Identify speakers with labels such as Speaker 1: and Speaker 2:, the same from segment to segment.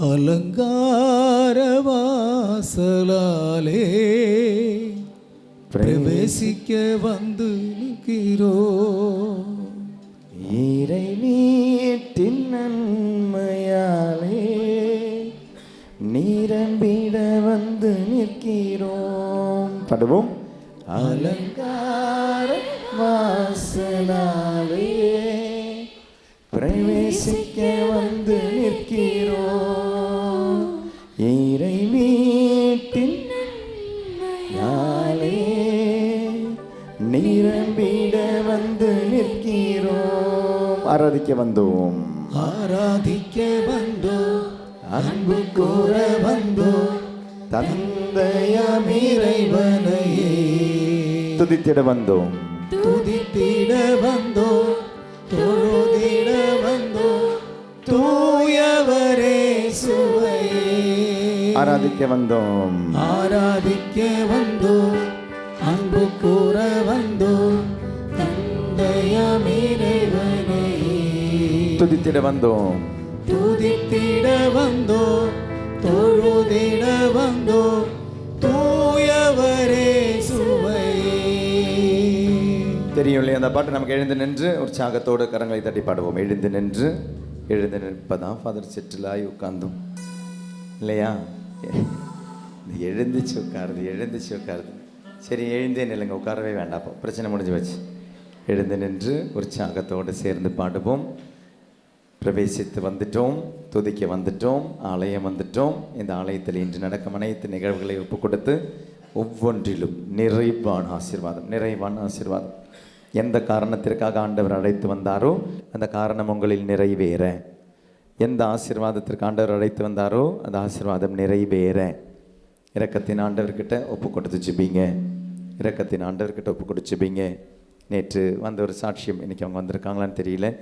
Speaker 1: அலங்கார வாசலாலே பிரவேசிக்க வந்து நிற்கிறோ.
Speaker 2: இறை வீட்டின் நன்மையாலே நிரம்பிட வந்து நிற்கிறோம். படுவோம். அலங்கார வாசலாலே பிரவேசிக்க வந்து நிற்கிறோம். நிரம்பிட வந்து நிற்கிறோம். ஆராதிக்க வந்தோம்.
Speaker 1: ஆராதிக்க வந்தோ
Speaker 2: அன்பு கூற வந்தோம். தந்தையாம் இறைவனையே துதித்திட வந்தோம்.
Speaker 1: துதித்திட வந்தோ தொழுதிட வந்தோ தூயவரே சுவையே.
Speaker 2: ஆராதிக்க வந்தோம்.
Speaker 1: ஆராதிக்க வந்தோ அன்பு கூற வந்தோ தந்தையமிறைவனே
Speaker 2: துதித்திட வந்தோம்
Speaker 1: துதித்திட வந்தோ தொழுதிட வந்தோ தூயவரே சுவையே.
Speaker 2: தெரியும் இல்லையா? அந்த பாட்டு நமக்கு எழுந்து நின்று உற்சாகத்தோடு கரங்களை தட்டி பாடுவோம். எழுந்து நின்று எழுந்து நிற்பதான் ஃபாதர் செட்டிலாய் உட்கார்ந்தோம். இல்லையா? எழுந்துச்சு உட்காருது எழுந்துச்சு உட்காருது. சரி எழுந்தே நில்லுங்க உட்காரவே வேண்டாம் அப்போ. பிரச்சனை முடிஞ்சு வச்சு எழுந்து நின்று உற்சாகத்தோடு சேர்ந்து பாடுவோம். பிரவேசித்து வந்துட்டோம் துதிக்க வந்துட்டோம் ஆலயம் வந்துட்டோம். இந்த ஆலயத்தில் இன்று நடக்கும் அனைத்து நிகழ்வுகளை ஒப்பு கொடுத்து ஒவ்வொன்றிலும் நிறைவான ஆசீர்வாதம் நிறைவான ஆசீர்வாதம். எந்த காரணத்திற்காக ஆண்டவர் அழைத்து வந்தாரோ அந்த காரணம் உங்களில் நிறைவேற. எந்த ஆசீர்வாதத்திற்கு ஆண்டவர் அழைத்து வந்தாரோ அந்த ஆசீர்வாதம் நிறைவேற. இரக்கத்தின் ஆண்டவர்கிட்ட ஒப்பு கொடுத்து ஜிபிங்க. இரக்கத்தின் ஆண்டவர்கிட்ட ஒப்பு கொடுத்து ஜிபிங்க. நேற்று வந்த ஒரு சாட்சியம் இன்னைக்கு அவங்க வந்திருக்காங்களான்னு தெரியல.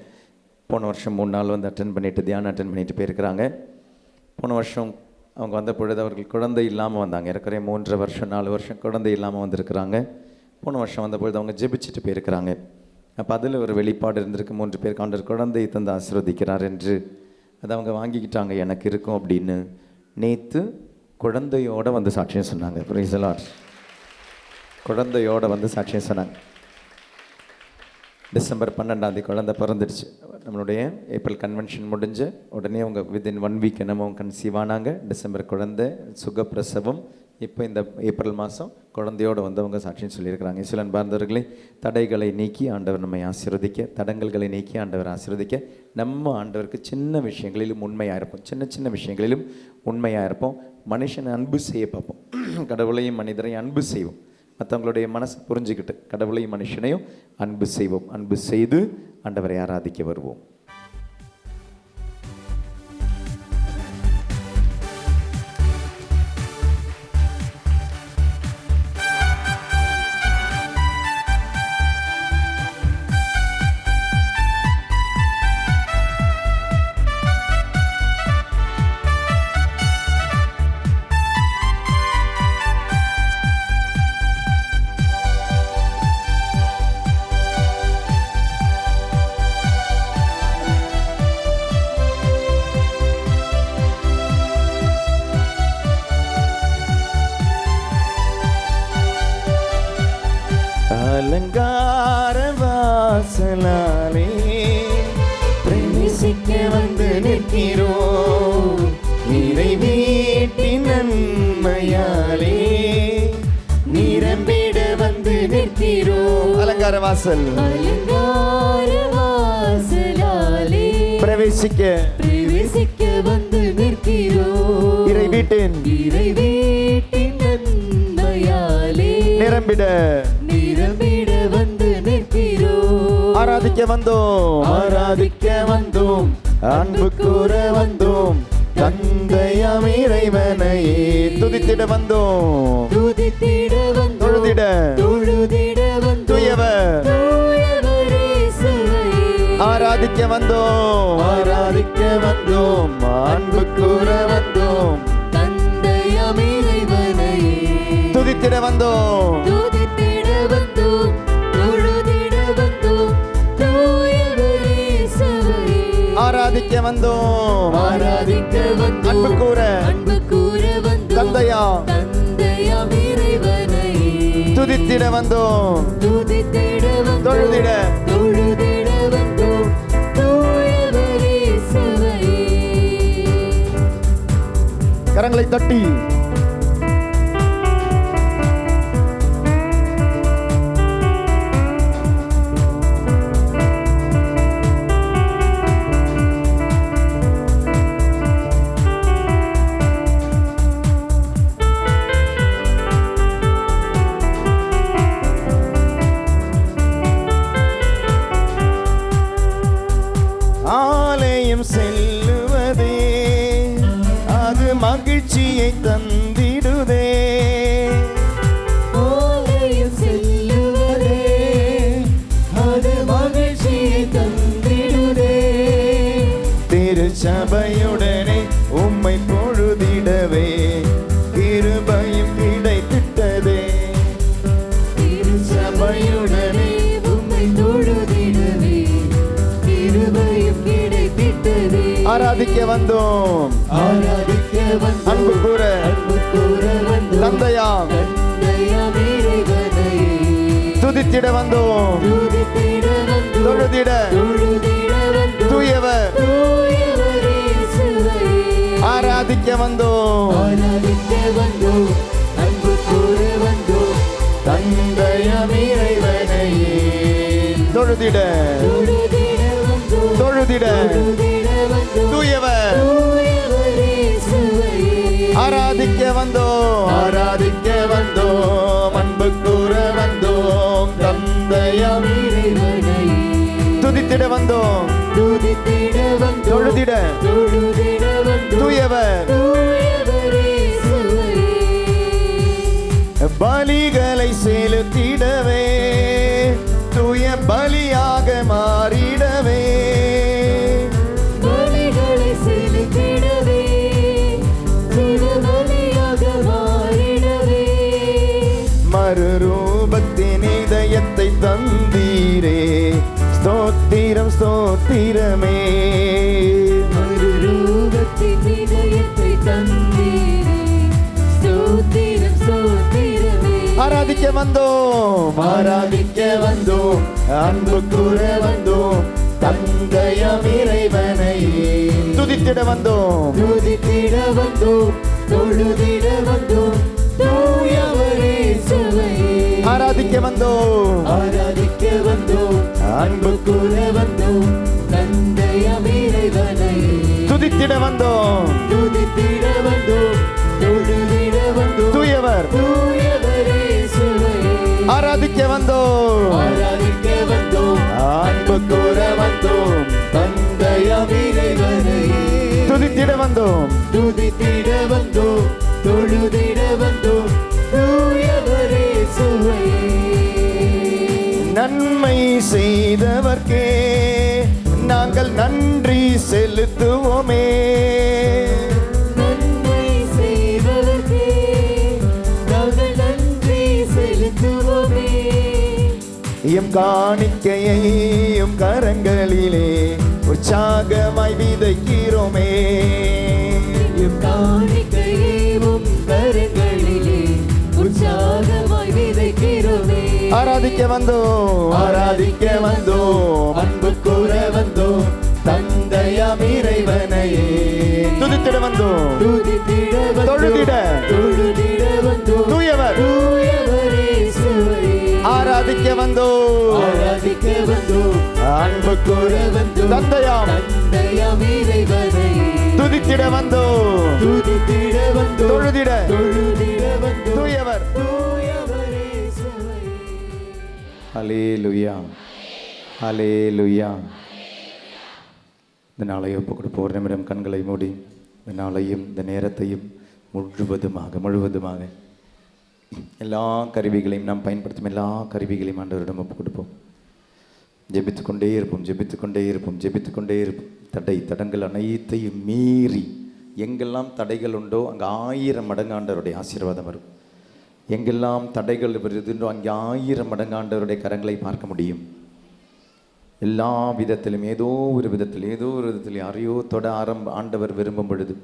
Speaker 2: போன வருஷம் மூணு நாள் வந்து அட்டன் பண்ணிவிட்டு தியானம் அட்டன் பண்ணிட்டு போயிருக்கிறாங்க. போன வருஷம் அவங்க வந்த பொழுது அவர்கள் குழந்தை இல்லாமல் வந்தாங்க. இருக்கிற மூன்று வருஷம் நாலு வருஷம் குழந்தை இல்லாமல் வந்திருக்கிறாங்க. போன வருஷம் வந்த பொழுது அவங்க ஜெபிச்சுட்டு போயிருக்கிறாங்க. அப்போ அதில் ஒரு வெளிப்பாடு இருந்திருக்கு. மூன்று பேர் ஆண்டவர் குழந்தையை தந்து ஆசிர்வதிக்கிறார் என்று. அதை அவங்க வாங்கிக்கிட்டாங்க எனக்கு இருக்கும் அப்படின்னு. நேற்று குழந்தையோட வந்து சாட்சியம் சொன்னாங்க. ப்ரீசலார் குழந்தையோடு குழந்தையோட வந்து சாட்சியம் சொன்னாங்க. டிசம்பர் பன்னெண்டாம் தேதி குழந்தை பிறந்துடுச்சு. நம்மளுடைய ஏப்ரல் கன்வென்ஷன் முடிஞ்சு உடனே அவங்க வித்தின் ஒன் வீக் என்னமோ கன்சீவ் ஆனாங்க. டிசம்பர் குழந்தை சுகப்பிரசவம் இப்போ இந்த ஏப்ரல் மாதம் குழந்தையோடு வந்து அவங்க சாட்சியம் சொல்லியிருக்கிறாங்க. இசுலன் பார்ந்தவர்களே தடைகளை நீக்கி ஆண்டவர் நம்மை ஆசீர்வதிக்க தடங்கல்களை நீக்கி ஆண்டவர் ஆசீர்வதிக்க நம்ம ஆண்டவருக்கு சின்ன விஷயங்களிலும் உண்மையாக இருப்போம். சின்ன சின்ன விஷயங்களிலும் உண்மையாக இருப்போம். மனுஷனை அன்பு செய்ய பார்ப்போம். கடவுளையும் மனிதரையும் அன்பு செய்வோம். மற்றவங்களுடைய மனசு புரிஞ்சுக்கிட்டு கடவுளையும் மனுஷனையும் அன்பு செய்வோம். அன்பு செய்து ஆண்டவரை ஆராதிக்க வருவோம். வாசல். பிரவேசிக்க.
Speaker 3: பிரவேசிக்க வந்து நிற்கிறோம்
Speaker 2: இறை வீட்டின்.
Speaker 3: இறை வீட்டின் நன்மையாலே
Speaker 2: நிரம்பிட.
Speaker 3: நிரம்பிட வந்து நிற்கிறோம்
Speaker 2: ஆராதிக்க வந்தோம். ஆராதிக்க வந்தோம். அன்பு கூற வந்தோம். தந்தையாம் இறைவனையே துதித்திட வந்தோம்.
Speaker 3: துதித்திட வந்து
Speaker 2: தொழுதிட.
Speaker 3: தொழுதிட.
Speaker 2: தூயவர். ஆராதிக்க வந்தோம். ஆராதிக்க வந்தோம். அன்பு கூற வந்தோம் துதித்திட வந்தோம்.
Speaker 3: துதித்திட வந்தோம். தொழுதிட வந்தோம்.
Speaker 2: ஆராதிக்க வந்தோம்.
Speaker 3: ஆராதிக்க வந்தோம்.
Speaker 2: அன்பு கூற
Speaker 3: அன்பு கூற வந்தோம்.
Speaker 2: தந்தையா. துதித்திட வந்தோம். தொழுதிட. கரங்களை தட்டி. மகிழ்ச்சியை தந்திடுதே திருச்சபையுடனே உம்மை பொழுதிடவே. கிருபையும் கிடைத்திட்டதே.
Speaker 3: திருச்சபையுடனே உம்மை தொழுதிடவே. கிருபையும் கிடைத்திட்டதே.
Speaker 2: ஆராதிக்க வந்தோம்.
Speaker 3: ஆராதிக்க வந்தோம்.
Speaker 2: அன்பு கூற.
Speaker 3: அன்பு கூற வந்தோம்.
Speaker 2: தந்தையாம்.
Speaker 3: தந்தையாம் இறைவனை.
Speaker 2: துதித்திட வந்தோம்.
Speaker 3: துதித்திட
Speaker 2: தொழுதிட தூயவர். ஆராதிக்க வந்தோம்.
Speaker 3: ஆராதிக்க வந்தோம் அன்பு கூற வந்தோம்
Speaker 2: இறைவனையே தொழுதிட.
Speaker 3: தொழுதிட.
Speaker 2: தூயவர். ஆராதிக்க வந்தோம். ஆராதிக்க வந்தோம். அன்பு துதித்திட வந்தோம். தொழுதிட
Speaker 3: தொழுதிட.
Speaker 2: தூயவரே. ஸ்தோத்திரம் ஸ்தோத்திரமே.
Speaker 3: மறுரூபத்தின் இதயத்தை தந்தீரே. ஸ்தோத்திரம் ஸ்தோத்திரமே.
Speaker 2: ஆராதிக்க வந்தோம். ஆராதிக்க வந்தோம். அன்பு கூற வந்தோம். தந்தையம் இறைவனை துதித்திட வந்தோம்.
Speaker 3: துதித்திட வந்தோம். தொழுதிட வந்தோம். தூயவரே. சுவையே
Speaker 2: ஆராதிக்க வந்தோம்.
Speaker 3: ஆராதிக்க வந்தோம்.
Speaker 2: அன்பு
Speaker 3: கூற வந்தோம். தந்தையம் இறைவனை
Speaker 2: துதித்திட வந்தோம்.
Speaker 3: துதித்திட வந்தோம். தொழுதிட வந்தோம்.
Speaker 2: தூயவர்.
Speaker 3: தூயவரே சுவையே
Speaker 2: ஆராதிக்க வந்தோம்.
Speaker 3: ஆராதிக்க வந்தோம்.
Speaker 2: அன்பு கூற வந்தோம்.
Speaker 3: தந்தையம் இறைவனையே
Speaker 2: துதித்திட வந்தோம்.
Speaker 3: துதித்திட
Speaker 2: செய்தவர்க்கே நாங்கள் நன்றி செலுத்துவோமே.
Speaker 3: நன்மை செய்வதற்கே நாங்கள் நன்றி செலுத்துவோமே.
Speaker 2: எம் காணிக்கையை எம் கரங்களிலே உற்சாகமாய் விதைக்கிறோமே.
Speaker 3: எம் காணிக்கையை கரங்களிலே உற்சாகமாய் விதைக்கிறோமே.
Speaker 2: ஆராதிக்க வந்தோம். ஆராதிக்க வந்தோம். அன்பு கூற வந்தோம். தந்தையாம் இறைவனையே. துதித்திட வந்தோம்.
Speaker 3: துதித்திட
Speaker 2: தொழுதிட.
Speaker 3: தொழுதிட வந்தோம்.
Speaker 2: தூயவர். ஆராதிக்க வந்தோம்.
Speaker 3: ஆராதிக்க வந்தோம்.
Speaker 2: அன்பு கூற
Speaker 3: வந்தோம்.
Speaker 2: தந்தையாம்.
Speaker 3: தந்தையாம் இறைவனை
Speaker 2: துதித்திட வந்தோம்
Speaker 3: துதித்திட வந்தோம்
Speaker 2: தொழுதிட.
Speaker 3: தொழுதிட வந்தோம்
Speaker 2: தூயவர். ஹலே லுயா ஹலே லுயா இந்த நாளை ஒப்பு கொடுப்போம் ஒரு நிமிடம் கண்களை மூடி இந்த நாளையும் இந்த நேரத்தையும் முழுவதுமாக முழுவதுமாக எல்லா கருவிகளையும் நாம் பயன்படுத்தும் எல்லா கருவிகளையும் ஆண்டவரிடம் ஒப்பு கொடுப்போம் ஜெபித்துக்கொண்டே இருப்போம் ஜெபித்துக்கொண்டே இருப்போம் ஜெபித்துக்கொண்டே இருப்போம். தடை தடங்கள் அனைத்தையும் மீறி எங்கெல்லாம் தடைகள் உண்டோ அங்கே ஆயிரம் மடங்காண்டவருடைய ஆசீர்வாதம் வரும். எங்கெல்லாம் தடைகள் வருதுன்றோ அங்கே ஆயிரம் மடங்காண்டவருடைய கரங்களை பார்க்க முடியும். எல்லா விதத்திலும் ஏதோ ஒரு விதத்தில் ஏதோ ஒரு விதத்தில் யாரையோ தொட ஆரம்ப ஆண்டவர் விரும்பும் பொழுது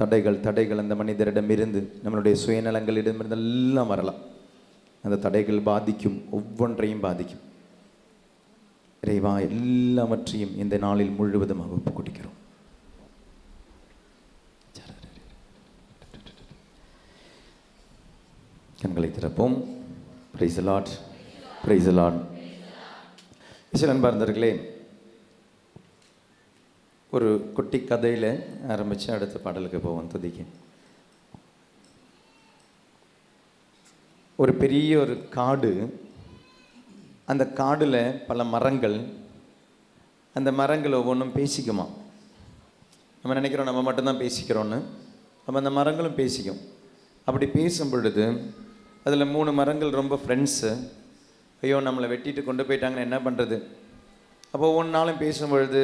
Speaker 2: தடைகள் தடைகள் அந்த மனிதரிடமிருந்து நம்மளுடைய சுயநலங்களிடமிருந்து எல்லாம் வரலாம். அந்த தடைகள் பாதிக்கும் ஒவ்வொன்றையும் பாதிக்கும். இறைவா எல்லாவற்றையும் இந்த நாளில் முழுவதுமாக ஒப்புக் கொடுக்கிறோம் கண்களை திறப்போம். பிரைஸ் லாட் பிரைஸ் லாட் சில ஒரு குட்டி கதையில் ஆரம்பித்து அடுத்த பாடலுக்கு போவோம். துதிக்கு. ஒரு பெரிய ஒரு காடு அந்த காடில் பல மரங்கள் அந்த மரங்கள் ஒவ்வொன்றும் பேசிக்குமா? நம்ம நினைக்கிறோம் நம்ம மட்டும்தான் பேசிக்கிறோன்னு அப்போ அந்த மரங்களும் பேசிக்கும். அப்படி பேசும் பொழுது அதில் மூணு மரங்கள் ரொம்ப ஃப்ரெண்ட்ஸு ஐயோ நம்மளை வெட்டிட்டு கொண்டு போயிட்டாங்கன்னு என்ன பண்ணுறது அப்போ ஒவ்வொரு நாளும் பேசும் பொழுது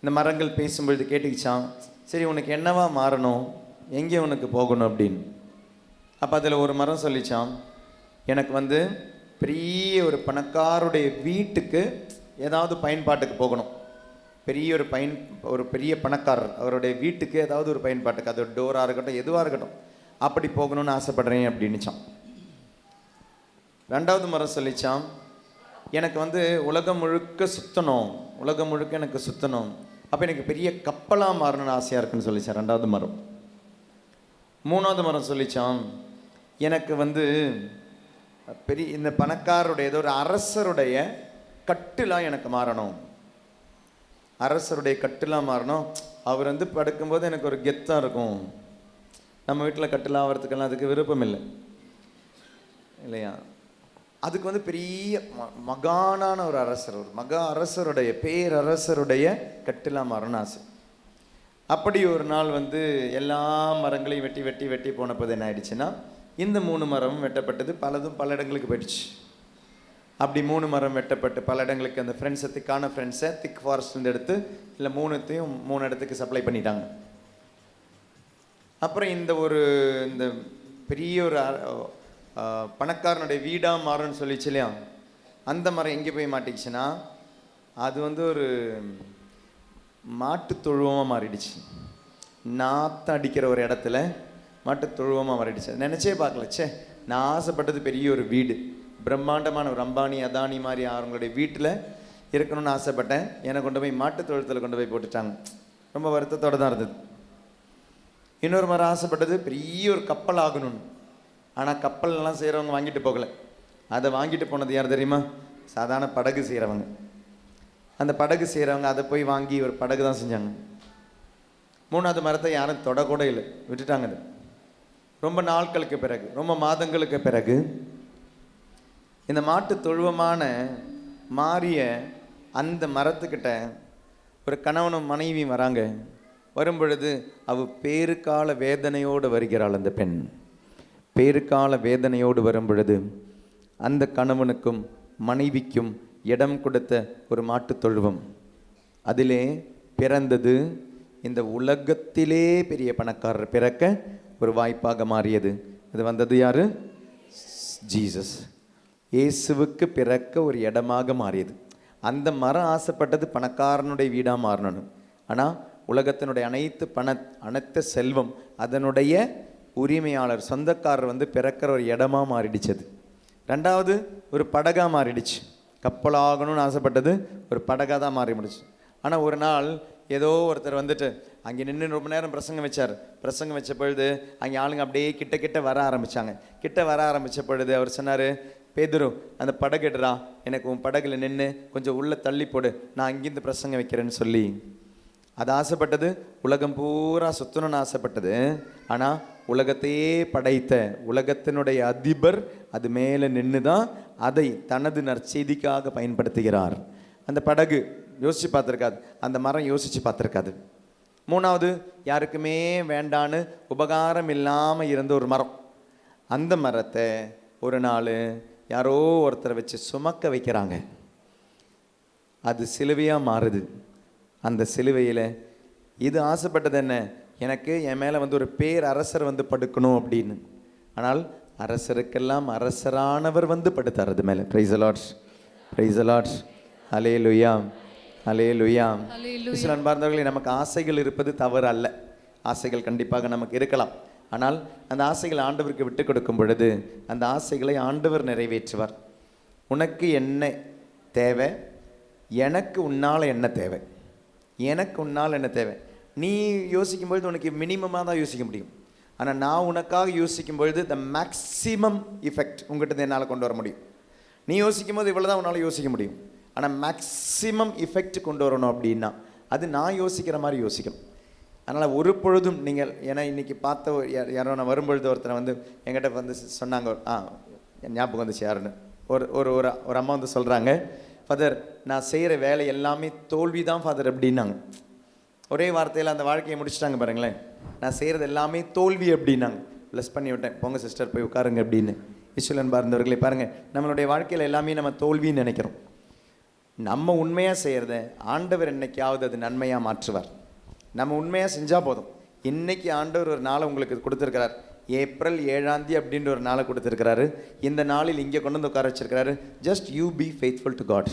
Speaker 2: இந்த மரங்கள் பேசும் பொழுது கேட்டுக்கிச்சான் சரி உனக்கு என்னவா மாறணும்? எங்கே உனக்கு போகணும் அப்படின்னு? அப்போ அதில் ஒரு மரம் சொல்லிச்சான் எனக்கு வந்து பெரிய ஒரு பணக்காருடைய வீட்டுக்கு ஏதாவது பயன்பாட்டுக்கு போகணும். பெரிய ஒரு பயன் ஒரு பெரிய பணக்காரர் அவருடைய வீட்டுக்கு ஏதாவது ஒரு பயன்பாட்டுக்கு அது ஒரு டோராக இருக்கட்டும் எதுவாக இருக்கட்டும் அப்படி போகணும்னு ஆசைப்படுறேன் அப்படின்னுச்சான் ரெண்டாவது மரம் சொல்லிச்சான் எனக்கு வந்து உலகம் முழுக்க சுற்றணும் உலகம் முழுக்க எனக்கு சுற்றணும் அப்போ எனக்கு பெரிய கப்பலாக மாறணும்னு ஆசையாக இருக்குன்னு சொல்லிச்சான் ரெண்டாவது மரம் மூணாவது மரம் சொல்லிச்சான் எனக்கு வந்து பெரிய இந்த பணக்காரருடைய ஏதோ ஒரு அரசருடைய கட்டிலாக எனக்கு மாறணும். அரசருடைய கட்டிலாக மாறணும். அவர் வந்து படுக்கும்போது எனக்கு ஒரு கெத்தாக இருக்கும். நம்ம வீட்டில் கட்டில் ஆகிறதுக்கெல்லாம் அதுக்கு விருப்பம் இல்லை இல்லையா? அதுக்கு வந்து பெரிய ம- மகானான ஒரு அரசர் ஒரு மகா அரசருடைய பேரரசருடைய கட்டிலாக மாறணும்னு ஆசை. அப்படி ஒரு நாள் வந்து எல்லா மரங்களையும் வெட்டி வெட்டி வெட்டி போனப்போது என்ன ஆயிடுச்சுன்னா இந்த மூணு மரமும் வெட்டப்பட்டது பலதும் பல இடங்களுக்கு போயிடுச்சு. அப்படி மூணு மரம் வெட்டப்பட்டு பல இடங்களுக்கு அந்த ஃப்ரெண்ட்ஸை திக்கான ஃப்ரெண்ட்ஸை திக் ஃபாரஸ்ட்லேருந்து எடுத்து இல்லை மூணுத்தையும் மூணு இடத்துக்கு சப்ளை பண்ணிட்டாங்க. அப்புறம் இந்த ஒரு இந்த பெரிய ஒரு பணக்காரனுடைய வீடாக மாறும்னு சொல்லிச்சு இல்லையா? அந்த மரம் எங்கே போய் மாட்டிக்கிச்சுன்னா அது வந்து ஒரு மாட்டு தொழுவமாக மாறிடுச்சு. நாற்று அடிக்கிற ஒரு இடத்துல மாட்டு தொழுவமாக மாறிடுச்சு. அதை நினச்சே பார்க்கல. ச்சே நான் ஆசைப்பட்டது பெரிய ஒரு வீடு. பிரம்மாண்டமான ஒரு அம்பானி அதானி மாதிரி அவங்களுடைய வீட்டில் இருக்கணும்னு ஆசைப்பட்டேன். என்னை கொண்டு போய் மாட்டு தொழுத்தில் கொண்டு போய் போட்டுட்டாங்க. ரொம்ப வருத்தத்தோடு தான் இருந்தது. இன்னொரு மரம் ஆசைப்பட்டது பெரிய ஒரு கப்பல் ஆகணும்னு. ஆனால் கப்பல்லாம் செய்கிறவங்க வாங்கிட்டு போகலை. அதை வாங்கிட்டு போனது யார் தெரியுமா? சாதாரண படகு செய்கிறவங்க அந்த படகு செய்கிறவங்க அதை போய் வாங்கி ஒரு படகு தான் செஞ்சாங்க. மூணாவது மரத்தை யாரும் தொடக்கூட இல்லை. விட்டுட்டாங்க அது. ரொம்ப நாட்களுக்கு பிறகு ரொம்ப மாதங்களுக்கு பிறகு இந்த மாட்டு தொழுவமான மாறிய அந்த மரத்துக்கிட்ட ஒரு கணவனும் மனைவியும் வராங்க. வரும்பொழுது அவ பேருக்கால வேதனையோடு வருகிறாள் அந்த பெண். பேருக்கால வேதனையோடு வரும்பொழுது அந்த கணவனுக்கும் மனைவிக்கும் இடம் கொடுத்த ஒரு மாட்டுத் தொழுவம். அதிலே பிறந்தது இந்த உலகத்திலே பெரிய பணக்காரர் பிறக்க ஒரு வாய்ப்பாக மாறியது. அது வந்தது யார்? ஜீசஸ். இயேசுவுக்கு பிறக்க ஒரு இடமாக மாறியது. அந்த மரம் ஆசைப்பட்டது பணக்காரனுடைய வீடாக மாறணும். ஆனால் உலகத்தினுடைய அனைத்து பண அனைத்து செல்வம் அதனுடைய உரிமையாளர் சொந்தக்காரர் வந்து பிறக்கிற ஒரு இடமா மாறிடுச்சது. ரெண்டாவது ஒரு படகாக மாறிடுச்சு. கப்பலாகணும்னு ஆசைப்பட்டது ஒரு படகாக தான் மாறி முடிச்சு ஆனால் ஒரு நாள் ஏதோ ஒருத்தர் வந்துட்டு அங்கே நின்று ரொம்ப நேரம் பிரசங்கம் வச்சார். பிரசங்கம் வச்ச பொழுது அங்கே ஆளுங்க அப்படியே கிட்ட கிட்ட வர ஆரம்பித்தாங்க கிட்ட வர ஆரம்பித்த பொழுது அவர் சொன்னார் பேதுரு அந்த படகுடுறா எனக்கு உன் படகுல நின்று கொஞ்சம் உள்ளே தள்ளி போடு. நான் அங்கேருந்து பிரசங்கம் வைக்கிறேன்னு சொல்லி. அது ஆசைப்பட்டது. உலகம் பூரா சுத்தணும்னு ஆசைப்பட்டது. ஆனால் உலகத்தையே படைத்த உலகத்தினுடைய அதிபர் அது மேலே நின்று தான் அதை தனது நற்செய்திக்காக பயன்படுத்துகிறார். அந்த படகு யோசித்து பார்த்துருக்காது. அந்த மரம் யோசித்து பார்த்துருக்காது. மூணாவது யாருக்குமே வேண்டான்னு உபகாரம் இல்லாமல் இருந்த ஒரு மரம். அந்த மரத்தை ஒரு நாள் யாரோ ஒருத்தரை வச்சு சுமக்க வைக்கிறாங்க. அது சிலுவையாக மாறுது. அந்த சிலுவையில் இது ஆசைப்பட்டது என்ன? எனக்கு என் மேலே வந்து ஒரு பேர் அரசர் வந்து படுக்கணும் அப்படின்னு. ஆனால் அரசருக்கெல்லாம் அரசரானவர் வந்து படுத்தார் அது மேலே. ப்ரைஸ் அலாட்ஸ் ப்ரைஸ் அலாட்ஸ் அலே லுயா அலே லுயா
Speaker 4: Hallelujah.
Speaker 2: அன்பார்ந்தவர்களே நமக்கு ஆசைகள் இருப்பது தவறு அல்ல ஆசைகள் கண்டிப்பாக நமக்கு இருக்கலாம். ஆனால் அந்த ஆசைகளை ஆண்டவருக்கு விட்டு கொடுக்கும் பொழுது அந்த ஆசைகளை ஆண்டவர் நிறைவேற்றுவார். உனக்கு என்ன தேவை? எனக்கு உன்னால் என்ன தேவை? எனக்கு உன்னால் என்ன தேவை? நீ யோசிக்கும் பொழுது உனக்கு மினிமமாக தான் யோசிக்க முடியும். ஆனால் நான் உனக்காக யோசிக்கும் பொழுது த மேக்ஸிமம் இஃபெக்ட் உங்கள்கிட்ட என்னால் கொண்டு வர முடியும். நீ யோசிக்கும் போது இவ்வளோ தான் உன்னால் யோசிக்க முடியும். ஆனால் மேக்ஸிமம் இஃபெக்ட் கொண்டு வரணும் அப்படின்னா அது நான் யோசிக்கிற மாதிரி யோசிக்கணும். அதனால் ஒரு பொழுதும் நீங்கள் ஏன்னா இன்றைக்கி பார்த்த யாரோ நான் வரும்பொழுது ஒருத்தரை வந்து எங்கிட்ட வந்து சொன்னாங்க ஆ என் ஞாபகம் வந்துச்சு யாருன்னு. ஒரு ஒரு ஒரு ஒரு அம்மா வந்து சொல்கிறாங்க ஃபாதர் நான் செய்கிற வேலை எல்லாமே தோல்வி தான் ஃபாதர் அப்படின்னாங்க. ஒரே வார்த்தையில் அந்த வாழ்க்கையை முடிச்சிட்டாங்க பாருங்களேன். நான் செய்கிறது எல்லாமே தோல்வி அப்படின்னாங்க. ப்ளஸ் பண்ணி விட்டேன். போங்க சிஸ்டர் போய் உட்காருங்க அப்படின்னு. ஈஸ்வரன் பார்ந்தவர்களே பாருங்கள் நம்மளுடைய வாழ்க்கையில் எல்லாமே நம்ம தோல்வின்னு நினைக்கிறோம். நம்ம உண்மையாக செய்கிறத ஆண்டவர் என்னைக்காவது அது நன்மையாக மாற்றுவார். நம்ம உண்மையாக செஞ்சால் போதும். இன்னைக்கு ஆண்டவர் ஒரு நாளை உங்களுக்கு கொடுத்துருக்கிறார். ஏப்ரல் ஏழாந்தி அப்படின்ற ஒரு நாளை கொடுத்துருக்கிறாரு. இந்த நாளில் இங்கே கொண்டு வந்து உட்கார வச்சிருக்கிறாரு. Just you be faithful to God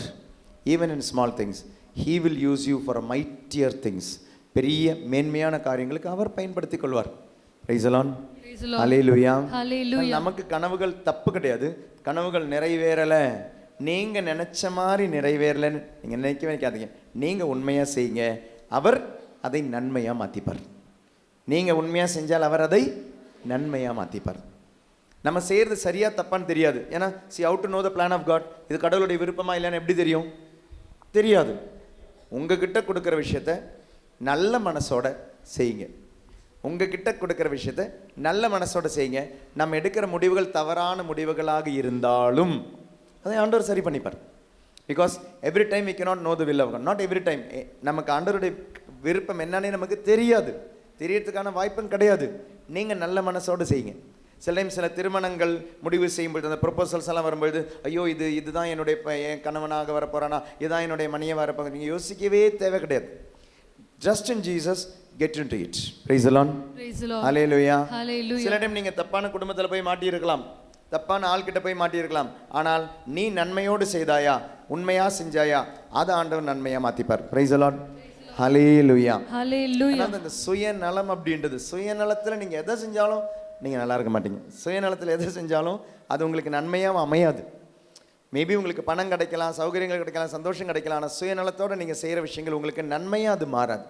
Speaker 2: even in small things he will use you for mightier things பெரிய மேன்மையான காரியங்களுக்கு அவர் பயன்படுத்திக் கொள்வார். நமக்கு கனவுகள் தப்பு கிடையாது. கனவுகள் நிறைவேறலை. நீங்கள் நினச்ச மாதிரி நிறைவேறலைன்னு நீங்கள் நினைக்க வைக்காதீங்க நீங்கள் உண்மையாக செய்யுங்க. அவர் அதை நன்மையாக மாற்றிப்பார் நீங்கள் உண்மையாக செஞ்சால் அவர் அதை நன்மையாக மாற்றிப்பார் நம்ம செய்கிறது சரியாக தப்பான்னு தெரியாது. ஏன்னா see out to know the plan of God இது கடவுளுடைய விருப்பமாக இல்லைன்னு எப்படி தெரியும்? தெரியாது. உங்ககிட்ட கொடுக்குற விஷயத்த நல்ல மனசோட செய்யுங்க. உங்ககிட்ட கொடுக்குற விஷயத்த நல்ல மனசோட செய்யுங்க. நம்ம எடுக்கிற முடிவுகள் தவறான முடிவுகளாக இருந்தாலும் அதை ஆண்டவர் சரி பண்ணிப்பார். Because every time we cannot know the will of God not every time நமக்கு ஆண்டவருடைய விருப்பம் என்னன்னே நமக்கு தெரியாது. தெரியறதுக்கான வாய்ப்பும் கிடையாது. நீங்கள் நல்ல மனசோடு செய்யுங்க. சில டைம் சில திருமணங்கள் முடிவு செய்யும்பொழுது அந்த ப்ரொபோசல்ஸ் எல்லாம் வரும்பொழுது ஐயோ இது இதுதான் என்னுடைய என் கணவனாக வரப்போறானா? இதுதான் என்னுடைய மணியை வரப்போங்க நீங்கள் யோசிக்கவே தேவை கிடையாது. Just in Jesus get in to it price அலான்
Speaker 4: Praise the Lord.
Speaker 2: Alleluia
Speaker 4: Hallelujah.
Speaker 2: சில டைம் நீங்கள் தப்பான குடும்பத்தில் போய் மாட்டியிருக்கலாம். தப்பான ஆள்கிட்ட போய் மாட்டியிருக்கலாம். ஆனால் நீ நன்மையோடு செய்தாயா? உண்மையா செஞ்சாயா? அதை ஆண்டவர் நன்மையா மாத்திப்பார். Praise alone hallelujah
Speaker 4: Hallelujah.
Speaker 2: ஆனால் இந்த சுயநலம் அப்படின்றது சுயநலத்தில் நீங்கள் எதை செஞ்சாலும் நீங்கள் நல்லா இருக்க மாட்டீங்க. சுயநலத்தில் எதை செஞ்சாலும் அது உங்களுக்கு நன்மையாக அமையாது. மேபி உங்களுக்கு பணம் கிடைக்கலாம் சௌகரியங்கள் கிடைக்கலாம் சந்தோஷம் கிடைக்கலாம் ஆனால் சுயநலத்தோடு நீங்கள் செய்கிற விஷயங்கள் உங்களுக்கு நன்மையாக அது மாறாது.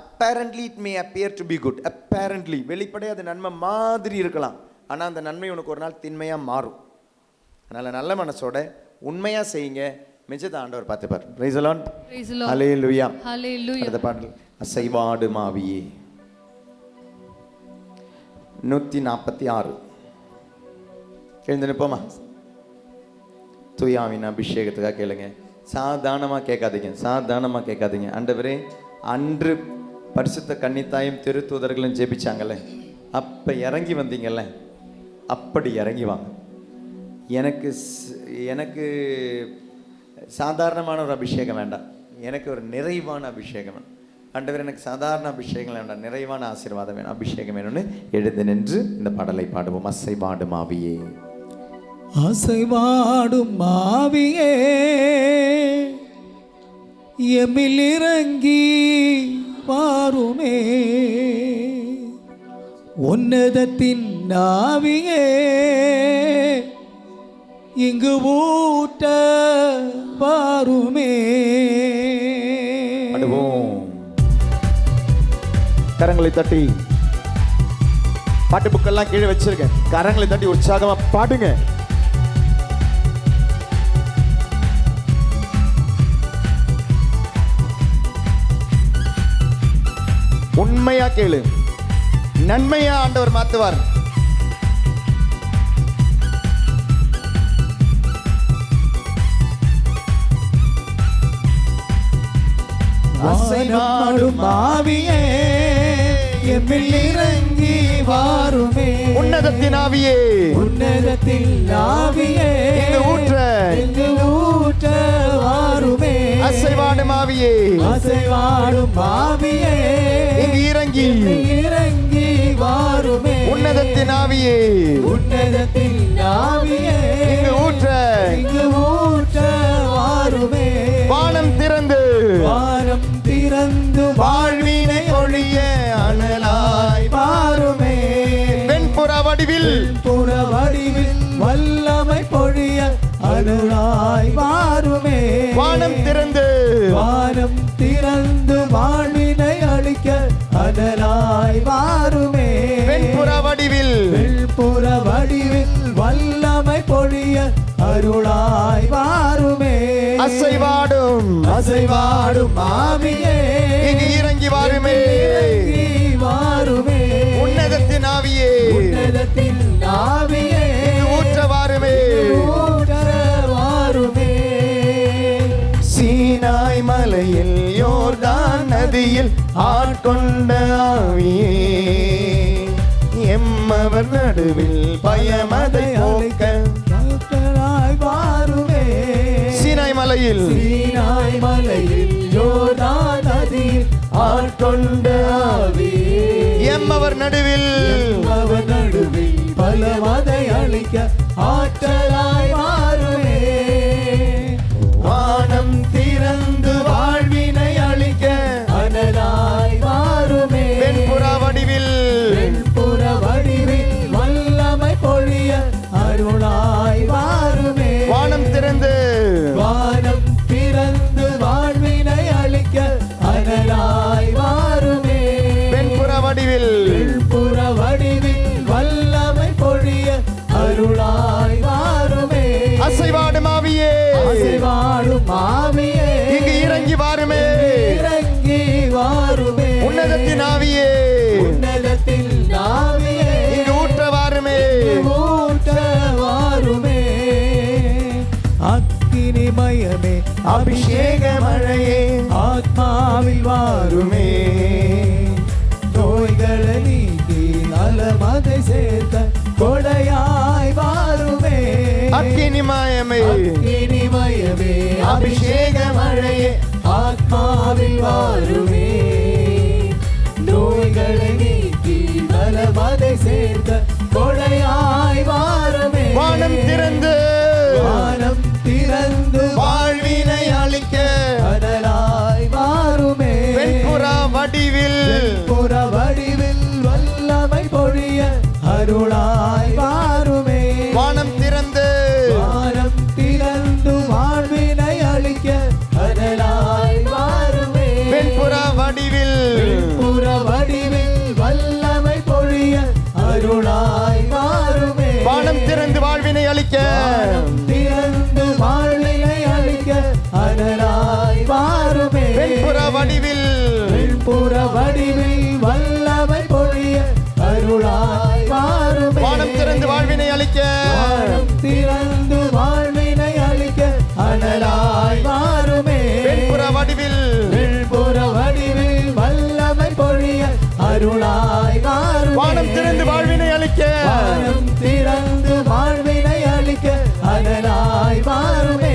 Speaker 2: Apparently it may appear to be good apparently வெளிப்படை அது நன்மை மாதிரி இருக்கலாம். ஆனால் அந்த நன்மை உனக்கு ஒரு நாள் திண்மையாக மாறும். அதனால் நல்ல மனசோட உண்மையாக செய்யுங்க. மிச்சத்தை ஆண்டவர் பார்த்துப்பார். ரைசலான். அலே லுயா. அடுத்த பாடல். அசைவாடு மாவியே. நூற்றி நாற்பத்தி ஆறு எழுந்து நிற்போமா தூயாவின் அபிஷேகத்துக்காக கேளுங்க. சாதாரணமாக கேட்காதீங்க. சாதாரணமாக கேட்காதீங்க. ஆண்டவரே அன்று பரிசுத்த கன்னித்தாயும் திருத்தூதர்களும் ஜெபிச்சாங்கல்ல. அப்போ இறங்கி வந்தீங்கல்ல. அப்படி இறங்கி வாங்க எனக்கு எனக்கு சாதாரணமான ஒரு அபிஷேகம் வேண்டாம். எனக்கு ஒரு நிறைவான அபிஷேகம் வேணும். ஆண்டவர் எனக்கு சாதாரண அபிஷேகம் வேண்டாம். நிறைவான ஆசீர்வாதம் வேணும். அபிஷேகம் வேணும்னு எழுந்து நின்று இந்த பாடலை பாடுவோம். அசை பாடும் மாவியே.
Speaker 1: அசைவாடும் மாவியே. எமிலிறங்கி இறங்கி உன்னதத்தின் நாவியே இங்கு ஊட்ட வாருமே
Speaker 2: பாடுவோம். கரங்களை தட்டி பாட்டு புக்கெல்லாம் கீழே வச்சிருக்கேன் கரங்களை தட்டி உற்சாகமா பாடுங்க. உண்மையா கேளு. நன்மையா ஆண்டவர் மாத்துவார்.
Speaker 1: அசைவாடும் மாவியே இறங்கி வாருமே.
Speaker 2: உன்னதத்தின் ஆவியே.
Speaker 1: உன்னதத்தில் ஆவியே.
Speaker 2: இங்கு ஊற்ற.
Speaker 1: இங்கு ஊற்ற வாருமே.
Speaker 2: அசைவாடும் ஆவியே.
Speaker 1: அசைவாடும் ஆவியே.
Speaker 2: இங்கு இறங்கி.
Speaker 1: இறங்கி வாருமே.
Speaker 2: உன்னதத்தின் ஆவியே.
Speaker 1: உன்னதத்தின் ஆவியே.
Speaker 2: இங்கு ஊற்ற.
Speaker 1: இங்கு ஊற்ற வாருமே.
Speaker 2: வானம் திறந்து.
Speaker 1: வானம் திறந்து வாழ்வினை ஒளி புற வடிவில் வல்லமை பொழிய அருளாய் வாருமே
Speaker 2: வானம் திறந்து.
Speaker 1: வானம் திறந்து வாழ்வினை அளிக்க அனலாய் வாருமே
Speaker 2: வெண்புற வடிவில்.
Speaker 1: வெண்புற வடிவில் வல்லமை பொழிய அருளாய் வாருமே
Speaker 2: அசைவாடும்.
Speaker 1: அசைவாடும் ஆவியே.
Speaker 2: இங்கு இறங்கி வாருமே.
Speaker 1: இறங்கி வாருமே.
Speaker 2: ஆவியே இங்கு ஊற்ற வாருமே சீனாய் மலையில் யோர்தான் நதியில் ஆட்கொண்ட ஆவியே. எம்மவர் நடுவில் பயமதை
Speaker 1: கர்த்தராய் வாருமே.
Speaker 2: சீனாய் மலையில்.
Speaker 1: சீனாய் மலையில் யோர்தான் நதியில் ஆட்கொண்ட ஆவியே.
Speaker 2: எம்மவர் நடுவில்.
Speaker 1: அவர் நடுவில் பலவதை அளிக்க ஆற்றலாய் மாறுவே
Speaker 2: உள்ளத்தில் நாவே ஊற்றவாருமே.
Speaker 1: ஊற்றவாருமே. அக்கினி மயமே அபிஷேக மழையே ஆத்மாவில் வாருமே. நோய்களை நீக்கி நலமதை சேர்த்த கொடையாய் வாருமே.
Speaker 2: அக்கினி
Speaker 1: மயமே. அக்கினி மயமே அபிஷேக மழையே ஆத்மாவில் வாருமே. நோய்களை நீ நலமதை சேர்த்த கொடையாய் வாருமே.
Speaker 2: வானம் திறந்து.
Speaker 1: வானம் திறந்து
Speaker 2: வாழ்வினை அளிக்க.
Speaker 1: கடலாய் வாருமே.
Speaker 2: வெண்புறா வடிவில்.
Speaker 1: புற வடிவில் வல்லமை பொழிய அருளாய் வாருமே.
Speaker 2: திறந்து
Speaker 1: வாழ்வினை அளிக்க.
Speaker 2: திறந்து வாழ்வினை அளிக்க
Speaker 1: அனலாய் வாருமே.
Speaker 2: வெண்புறா வடிவில்.
Speaker 1: புற வடிவில் வல்லமை பொழிய அருளாய்
Speaker 2: வானம் திறந்து வாழ்வினை அளிக்க.
Speaker 1: வானம் திறந்து வாழ்வினை அளிக்க அனலாய் வாருமே.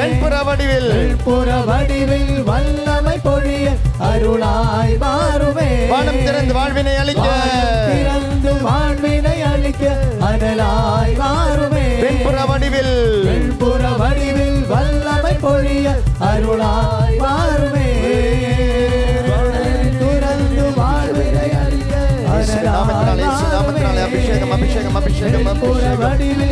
Speaker 2: வெண்புறா வடிவில்.
Speaker 1: புற வடிவில் வல்லமை பொழிய அருளாய் வாருமே.
Speaker 2: வானம் திறந்து வாழ்வினை அளிக்க.
Speaker 1: வாழ்வினை அளிக்க அனலாய் வாருமே
Speaker 2: வெண்புறா வடிவில்.
Speaker 1: புற வடிவில் வல்லமை பொழிய அருளாய்
Speaker 2: அபிஷேகம் அபிஷேகம் அபிஷேகம் அபிஷேகம்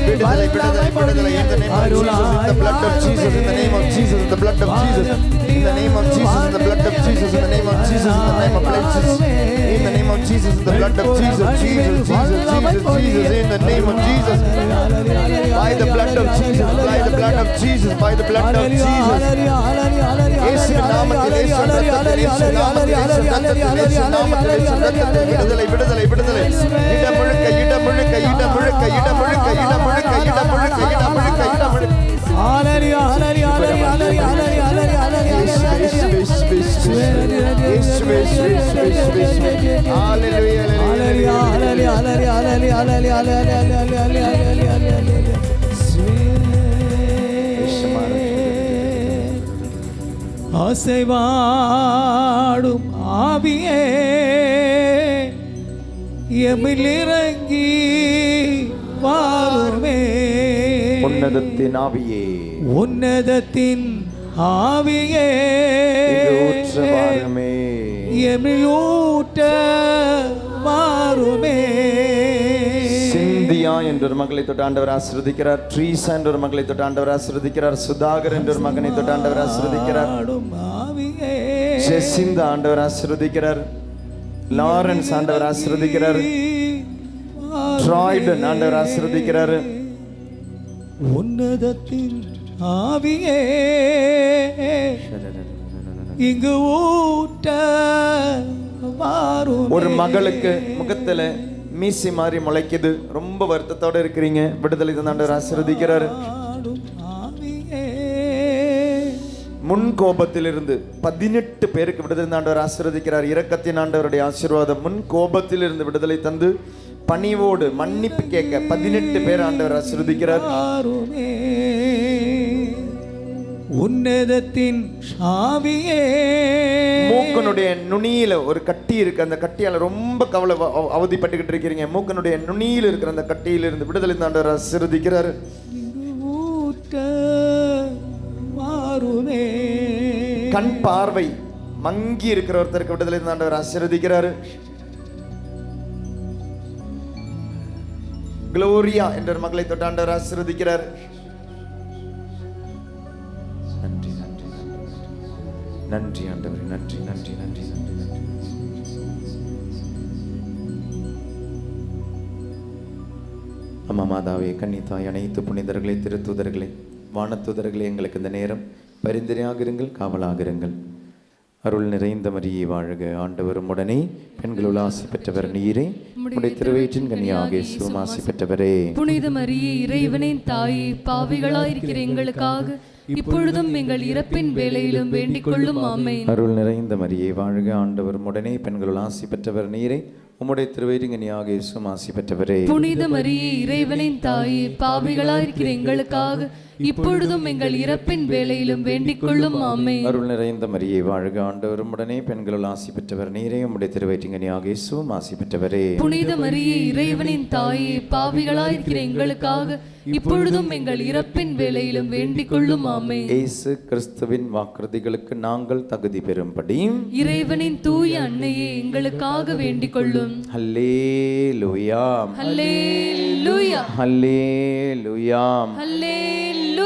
Speaker 2: விடுதலை விடுதலை விடுதலை in the name of Jesus in the blood of Jesus in the name of Jesus in the blood of Jesus in the name of Jesus in the blood of Jesus in the name of Jesus in the name of Jesus in the name of Jesus in the blood of Jesus Jesus Jesus Jesus Jesus in the name of Jesus by the blood of Jesus by the blood of Jesus by the blood of Jesus இயேசுவின் நாமத்தில் இயேசு ரத்தத்தில் இயேசு நாமத்தில் இயேசு ரத்தத்தில் இயேசு நாமத்தில் இயேசு ரத்தத்தில் விடுதலை விடுதலை விடுதலை இட முழுக்க இட முழுக்க இட முழுக்க இட முழுக்க இட முழுக்க இட முழுக்க இட முழுக்க இட முழுக்க.
Speaker 1: அசைவாடும் ஆவியே எமிலிறங்கி வாருமே.
Speaker 2: உன்னதத்தின் ஆவியே.
Speaker 1: உன்னதத்தின் ஆவியே.
Speaker 2: வாருமே.
Speaker 1: எமிழூட்ட மாறுமே
Speaker 2: சிந்திய என்ற ஒரு மகளை தொட்டு ஆண்டவர் ஆசிர்வதிக்கிறார். ட்ரீசா என்ற ஒரு மகளை தொட்டு ஆண்டவர் ஆசிர்வதிக்கிறார். சுதாகர் என்ற ஒரு மகனை தொட்டு ஆண்டவர்
Speaker 1: ஆவியே.
Speaker 2: ஜெசிந்த ஆண்டவர் ஆசிர்வதிக்கிறார். லாரன்ஸ் ஆண்டவர் ஆசிர்வதிக்கிறார். ட்ராய்டன் ஆண்டவர் ஆசிர்வதிக்கிறார்.
Speaker 1: உன்னதத்தின் ஆவியே. இங்கு ஊட்ட
Speaker 2: ஒரு மகளுக்கு முகத்துல மீசி மாதிரி முளைக்குது. ரொம்ப வருத்தத்தோட இருக்கிறீங்க. விடுதலை தந்த ஆண்டவர் ஆசிர்வதிக்கிறார்.
Speaker 1: ஆடும் ஆவியே.
Speaker 2: முன் கோபத்திலிருந்து பதினெட்டு பேருக்கு விடுதலை ஆண்டவர் ஆசீர்வதிக்கிறார். இரக்கத்தின் ஆண்டவருடைய ஆசீர்வாதம் முன் கோபத்திலிருந்து விடுதலை தந்து பணிவோடு மன்னிப்பு கேட்க பதினெட்டு பேர் ஆண்டவர் ஆசீர்வதிக்கிறார்.
Speaker 1: உன்னதத்தின் ஆவியே
Speaker 2: மூக்கனுடைய நுனியில ஒரு கட்டி இருக்கு. அந்த கட்டியால ரொம்ப கவலை அவ- அவ- அவதிப்பட்டுக்கிட்டு இருக்கிறீங்க. மூக்கனுடைய நுனியில இருக்கிற அந்த கட்டியிலிருந்து விடுதலை தந்த ஆண்டவர் ஆசீர்வதிக்கிறார். கண் பார்வை மங்கி இருக்கிற ஒருத்தருக்கு விடுதலை தந்த ஆண்டவர் ஆசீர்வதிக்கிறார். குளோரியா என்ற மகளை தொட்டாண்டவர் நன்றி நன்றி நன்றி. ஆண்டவர் நன்றி நன்றி நன்றி நன்றி நன்றி. அம்மா மாதாவே கன்னித்தாய் அனைத்து புனிதர்களே திருத்தூதர்களே வானத்தூதர்களே எங்களுக்கு இந்த நேரம் பரிந்துரையாக இருங்கள் காவலாக இருங்கள். அருள் நிறைந்த மரியை வாழ்க. ஆண்டவரும் உடனே பெண்களுள் ஆசை பெற்றவர் நீரே. உடைய திருவயிற்றின் கனியாக சுமாசி பெற்றவரே
Speaker 4: புனித மரியே இறைவனின் தாயே பாவிகளாயிருக்கிற எங்களுக்காக இப்பொழுதும் எங்கள் இறப்பின் வேளையிலும் வேண்டிக் கொள்ளும் ஆமென்.
Speaker 2: அருள் நிறைந்த மரியே வாழ்க ஆண்டவரும் உடனே பெண்களுள் ஆசி பெற்றவர் நீரே உம்முடைய திருவயிற்றின் கனியாக சுமாசி பெற்றவரே
Speaker 4: புனித மரியே இறைவனின் தாயே பாவிகளாயிருக்கிற எங்களுக்காக இப்பொழுதும் எங்கள் இறப்பின் வேளையிலும் வேண்டிக் கொள்ளும் ஆமென்.
Speaker 2: அருள் நிறைந்த மரியே வாழ்க ஆண்டவரும் உடனே பெண்களுள் ஆசி பெற்றவர் நீரே. உம்முடைய திருவயிற்றின் கனியாக இயேசுவும் ஆசி பெற்றவரே.
Speaker 4: புனித மரியே இறைவனின் தாயே பாவிகளாயிருக்கிற எங்களுக்காக இப்பொழுதும் எங்கள் இறப்பின் வேளையிலும் வேண்டிக் கொள்ளும் ஆமென்.
Speaker 2: இயேசு கிறிஸ்துவின் வாக்குறுதிகளுக்கு நாங்கள் தகுதி பெறும்படி.
Speaker 4: இறைவனின் தூய அன்னையே எங்களுக்காக வேண்டிக் கொள்ளும்
Speaker 2: ஹல்லேலூயா.
Speaker 4: ஹல்லேலூயா.
Speaker 2: ஹல்லேலூயா.